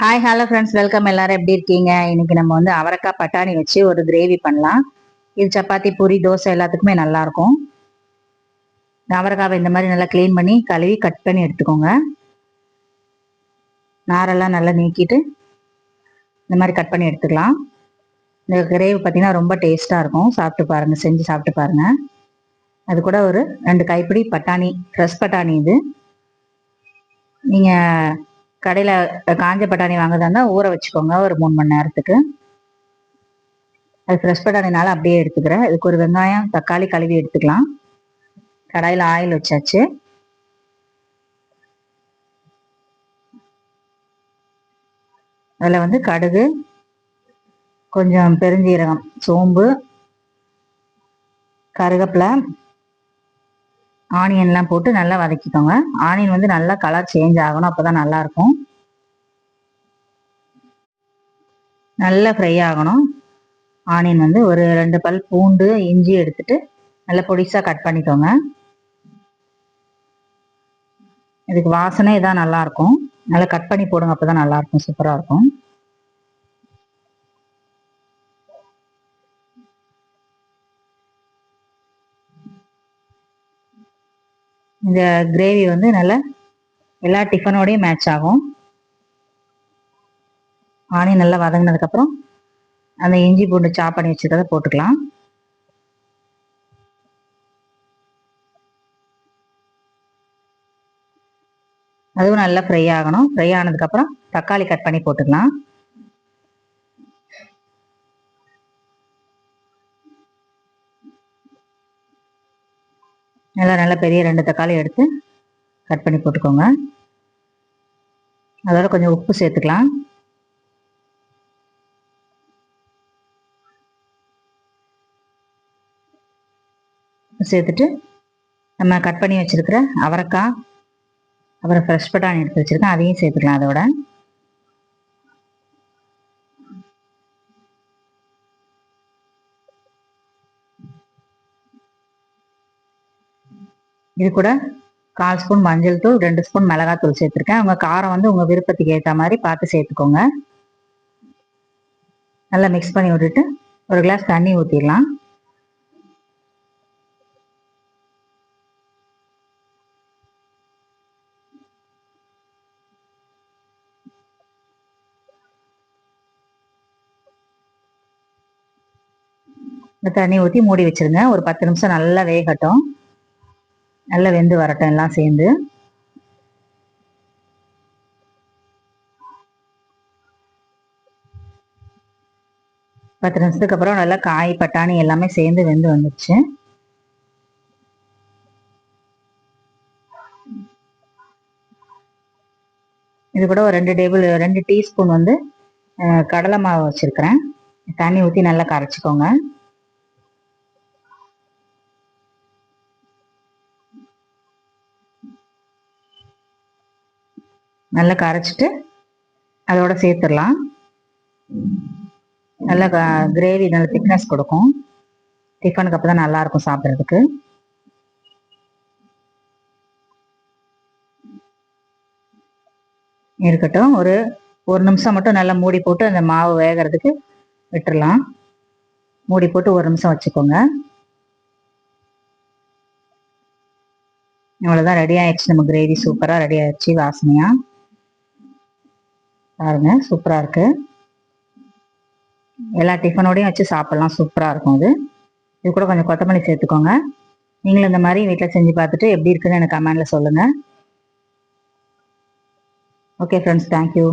Hi hello friends welcome எல்லாரும் எப்படி இருக்கீங்க? இன்னைக்கு நம்ம வந்து அவரைக்காய் பட்டாணி வச்சு ஒரு கிரேவி பண்ணலாம். இது சப்பாத்தி பூரி தோசை எல்லாத்துக்குமே நல்லா இருக்கும். அவரக்காவை அவரைக்காவை இந்த மாதிரி நல்லா க்ளீன் பண்ணி கழுவி கட் பண்ணி எடுத்துக்கோங்க. நாரெல்லாம் நல்லா நீக்கிட்டு இந்த மாதிரி கட் பண்ணி எடுத்துக்கலாம். இந்த கிரேவி பார்த்தீங்கன்னா ரொம்ப டேஸ்ட்டாக இருக்கும். சாப்பிட்டு பாருங்கள் செஞ்சு சாப்பிட்டு பாருங்கள் அது கூட ஒரு ரெண்டு கைப்பிடி பட்டாணி ஃப்ரெஷ் பட்டாணி இது. நீங்கள் கடையில் காஞ்ச பட்டாணி வாங்குறதா இருந்தால் ஊற வச்சுக்கோங்க ஒரு மூணு மணி நேரத்துக்கு. அது ஃப்ரெஷ் பட்டாணினால அப்படியே எடுத்துக்கிறேன். இதுக்கு ஒரு வெங்காயம் தக்காளி கழுவி எடுத்துக்கலாம். கடாயில் ஆயில் வச்சாச்சு. அதில் வந்து கடுகு கொஞ்சம் பெருஞ்சீரகம் சோம்பு கருவேப்பிலை ஆனியன்லாம் போட்டு நல்லா வதக்கிக்கோங்க. ஆனியன் வந்து நல்லா கலர் சேஞ்ச் ஆகணும் அப்போ தான் நல்லாயிருக்கும் நல்லா ஃப்ரை ஆகணும். ஆனியன் வந்து ஒரு ரெண்டு பல் பூண்டு இஞ்சி எடுத்துட்டு நல்லா பொடிசாக கட் பண்ணிக்கோங்க. இதுக்கு வாசனை இதான் நல்லா இருக்கும். நல்லா கட் பண்ணி போடுங்க அப்பதான் நல்லா இருக்கும். சூப்பராக இருக்கும். இந்த கிரேவி வந்து நல்லா எல்லா டிஃபனோடையும் மேட்ச் ஆகும். ஆனியன் நல்லா வதங்கினதுக்கப்புறம் அந்த இஞ்சி பூண்டு சாப் பண்ணி வச்சுக்கிறத போட்டுக்கலாம். அதுவும் நல்லா ஃப்ரை ஆகணும். ஃப்ரை ஆனதுக்கப்புறம் தக்காளி கட் பண்ணி போட்டுக்கலாம். நல்லா நல்லா பெரிய ரெண்டு தக்காளி எடுத்து கட் பண்ணி போட்டுக்கோங்க. அதோட கொஞ்சம் உப்பு சேர்த்துக்கலாம். சேர்த்துட்டு நம்ம கட் பண்ணி வச்சிருக்கிற அவரைக்காய் அப்புறம் ஃப்ரெஷ் பட்டாணி எடுத்து வச்சுருக்கேன் அதையும் சேர்த்துக்கலாம் அதோட. இது கூட கால் ஸ்பூன் மஞ்சள் தூள் ரெண்டு ஸ்பூன் மிளகாய் தூள் சேர்த்துருக்கேன். உங்க காரம் வந்து உங்க விருப்பத்துக்கு ஏற்ற மாதிரி பார்த்து சேர்த்துக்கோங்க. நல்லா மிக்ஸ் பண்ணி விட்டுட்டு ஒரு கிளாஸ் தண்ணி ஊற்றிடலாம் தண்ணி ஊற்றி மூடி வச்சிருங்க. ஒரு பத்து நிமிஷம் நல்லா வேகட்டும். நல்லா வெந்து வரட்டும் எல்லாம் சேர்ந்து. பத்து நிமிஷத்துக்கு அப்புறம் நல்லா காய் பட்டாணி எல்லாமே சேர்ந்து வெந்து வந்துச்சு இது கூட ஒரு ரெண்டு டேபிள் ரெண்டு டீஸ்பூன் வந்து கடலை மாவு வச்சிருக்கிறேன். தண்ணி ஊற்றி நல்லா கரைச்சிக்கோங்க. நல்லா கரைச்சிட்டு அதோட சேர்த்துடலாம். நல்லா கிரேவி நல்ல திக்னஸ் கொடுக்கும். டிஃபனுக்கு அப்போ தான் நல்லாயிருக்கும் சாப்பிட்றதுக்கு. இருக்கட்டும் ஒரு ஒரு நிமிஷம் மட்டும் நல்லா மூடி போட்டு அந்த மாவு வேகிறதுக்கு விட்டுடலாம். மூடி போட்டு ஒரு நிமிஷம் வச்சுக்கோங்க. இவ்வளோதான் ரெடி ஆயிடுச்சு. நம்ம கிரேவி சூப்பராக ரெடி ஆயிடுச்சு வாசனையா. பாருங்க சூப்பராக இருக்குது எல்லா டிஃபனோடையும் வச்சு சாப்பிட்லாம் சூப்பராக இருக்கும் அது. இது கூட கொஞ்சம் கொத்தமல்லி சேர்த்துக்கோங்க. நீங்களும் இந்த மாதிரி வீட்டில் செஞ்சு பார்த்துட்டு எப்படி இருக்குன்னு எனக்கு கமெண்டில் சொல்லுங்கள் ஓகே ஃப்ரெண்ட்ஸ் தேங்க்யூ